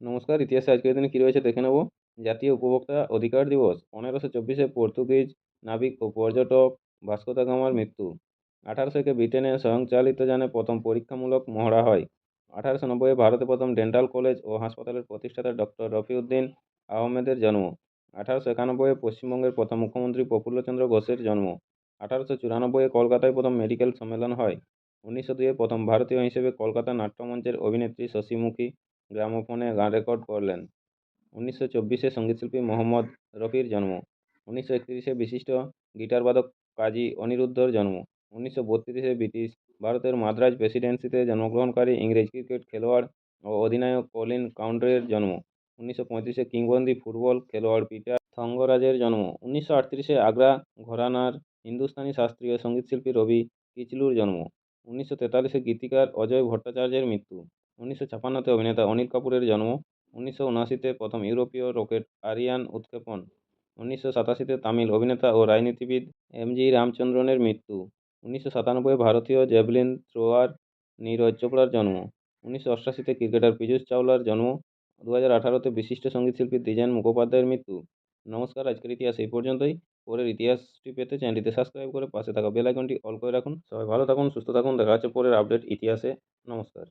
নমস্কার, ইতিহাসে আজকের দিনে কী রয়েছে দেখে নেব। জাতীয় উপভোক্তা অধিকার দিবস, পনেরোশো চব্বিশে পর্তুগিজ নাবিক ও পর্যটক ভাস্কো দা গামার মৃত্যু। আঠারোশো একে ব্রিটেনে স্বয়ংচালিত যানে প্রথম পরীক্ষামূলক মহড়া হয়। আঠারোশো নব্বইয়ে ভারতে প্রথম ডেন্টাল কলেজ ও হাসপাতালের প্রতিষ্ঠাতা ডক্টর রফিউদ্দিন আহমেদের জন্ম। আঠারোশো একানব্বইয়ে পশ্চিমবঙ্গের প্রথম মুখ্যমন্ত্রী প্রফুল্লচন্দ্র ঘোষের জন্ম। আঠারোশো চুরানব্বইয়ে কলকাতায় প্রথম মেডিকেল সম্মেলন হয়। উনিশশো দুইয়ে প্রথম ভারতীয় হিসেবে কলকাতা নাট্যমঞ্চের অভিনেত্রী শশীমুখী গ্রামোফোনে গান রেকর্ড করলেন। উনিশশো চব্বিশে সঙ্গীতশিল্পী মোহাম্মদ রফির জন্ম। উনিশশো একত্রিশে বিশিষ্ট গিটারবাদক কাজী অনিরুদ্ধর জন্ম। উনিশশো বত্রিশে ব্রিটিশ ভারতের মাদ্রাজ প্রেসিডেন্সিতে জন্মগ্রহণকারী ইংরেজ ক্রিকেট খেলোয়াড় ও অধিনায়ক কলিন কাউন্ট্রের জন্ম। উনিশশো পঁয়ত্রিশে কিংবদন্তি ফুটবল খেলোয়াড় পিটার থঙ্গরাজের জন্ম। উনিশশো আটত্রিশে আগ্রা ঘরানার হিন্দুস্তানি শাস্ত্রীয় সঙ্গীতশিল্পী রবি কিচলুর জন্ম। উনিশশো তেতাল্লিশে গীতিকার অজয় ভট্টাচার্যের মৃত্যু। উনিশশো ছাপান্নতে অভিনেতা অনিল কাপুরের জন্ম, উনিশশো উনআশিতে প্রথম ইউরোপীয় রকেট আরিয়ান উৎক্ষেপণ, উনিশশো সাতাশিতে তামিল অভিনেতা ও রাজনীতিবিদ এম জি রামচন্দ্রনের মৃত্যু, উনিশশো সাতানব্বই ভারতীয় জ্যাভলিন থ্রোয়ার নীরজ চোপড়ার জন্ম, উনিশশো অষ্টাশিতে ক্রিকেটার পীযূষ চাওলার জন্ম দু হাজার আঠারোতে বিশিষ্ট সঙ্গীতশিল্পী দ্বিজেন মুখোপাধ্যায়ের মৃত্যু। নমস্কার, আজকের ইতিহাস এই পর্যন্তই। পরের ইতিহাসটি পেতে চ্যানেলটিতে সাবস্ক্রাইব করে পাশে থাকা বেল আইকনটি অল করে রাখুন। সবাই ভালো থাকুন, সুস্থ থাকুন। দেখা হচ্ছে পরের আপডেট ইতিহাসে। নমস্কার।